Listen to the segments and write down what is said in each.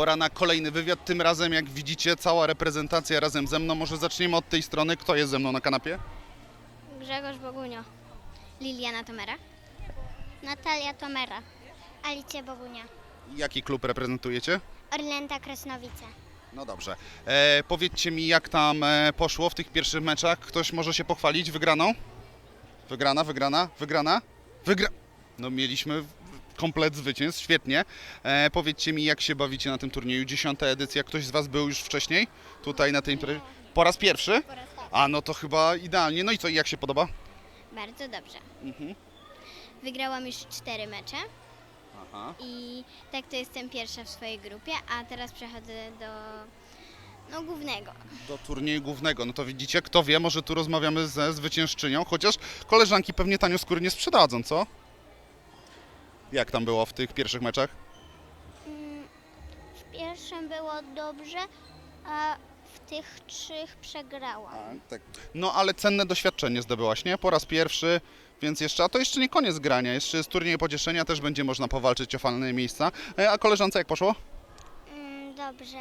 Pora na kolejny wywiad. Tym razem, jak widzicie, cała reprezentacja razem ze mną. Może zaczniemy od tej strony. Kto jest ze mną na kanapie? Grzegorz Bogunio. Liliana Tomera. Natalia Tomera. Alicja Bogunia. Jaki klub reprezentujecie? Orlęta Kresnowice. No dobrze. E, powiedzcie mi, jak tam e, poszło w tych pierwszych meczach? Ktoś może się pochwalić wygraną? Wygrana, wygrana, wygrana? Wygra... No mieliśmy komplet zwycięstw, świetnie. E, powiedzcie mi, jak się bawicie na tym turnieju? Dziesiąta edycja. Ktoś z Was był już wcześniej? Tutaj na tej imprezie? Po raz pierwszy? A, no to chyba idealnie. No i co, jak się podoba? Bardzo dobrze. Mhm. Wygrałam już cztery mecze Aha. i tak to jestem pierwsza w swojej grupie, a teraz przechodzę do no, głównego. Do turnieju głównego. No to widzicie, kto wie, może tu rozmawiamy ze zwyciężczynią, chociaż koleżanki pewnie tanio skóry nie sprzedadzą, co? Jak tam było w tych pierwszych meczach? W pierwszym było dobrze, a w tych trzech przegrałam. tak. No ale cenne doświadczenie zdobyłaś, nie? Po raz pierwszy, więc jeszcze, a to jeszcze nie koniec grania, jeszcze jest turniej pocieszenia, też będzie można powalczyć o falne miejsca. E, A koleżance jak poszło? Mm, dobrze,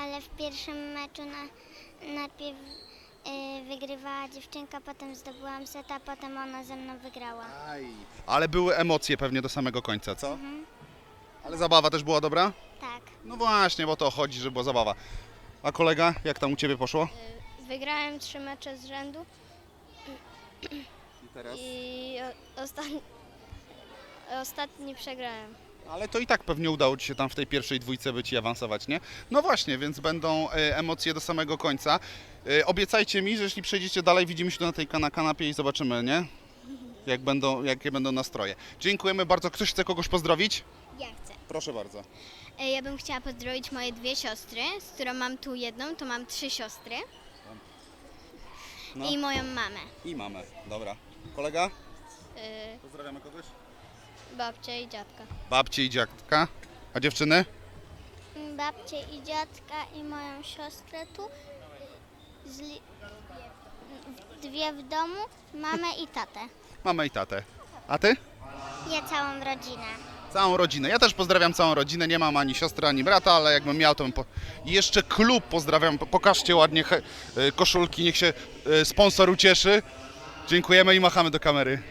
ale w pierwszym meczu na, najpierw wygrywała dziewczynka, potem zdobyłam seta, potem ona ze mną wygrała. Ale były emocje pewnie do samego końca, co? Ale zabawa też była dobra? Tak. No właśnie, bo to chodzi, że była zabawa. A kolega, jak tam u Ciebie poszło? Wygrałem trzy mecze z rzędu I teraz? i o, ostatni, ostatni przegrałem. Ale to i tak pewnie udało Ci się tam w tej pierwszej dwójce być i awansować, nie? No właśnie, więc będą e, emocje do samego końca. E, obiecajcie mi, że jeśli przejdziecie dalej, widzimy się tu na tej kana- kanapie i zobaczymy, nie? Jak będą, jakie będą nastroje. Dziękujemy bardzo. Ktoś chce kogoś pozdrowić? Ja chcę. Proszę bardzo. E, Ja bym chciała pozdrowić moje dwie siostry, z którą mam tu jedną, to mam trzy siostry No. i moją mamę. I mamy. Dobra. Kolega? Pozdrawiamy kogoś? Babcię i dziadka. Babci i dziadka. A dziewczyny? Babcię i dziadka i moją siostrę tu. Z li... Dwie w domu, mamę i tatę. Mamę i tatę. A ty? Ja całą rodzinę. Całą rodzinę. Ja też pozdrawiam całą rodzinę. Nie mam ani siostry, ani brata, ale jakbym miał, to bym. Po... I jeszcze klub pozdrawiam. Pokażcie ładnie he... y, koszulki, niech się y, sponsor ucieszy. Dziękujemy i machamy do kamery.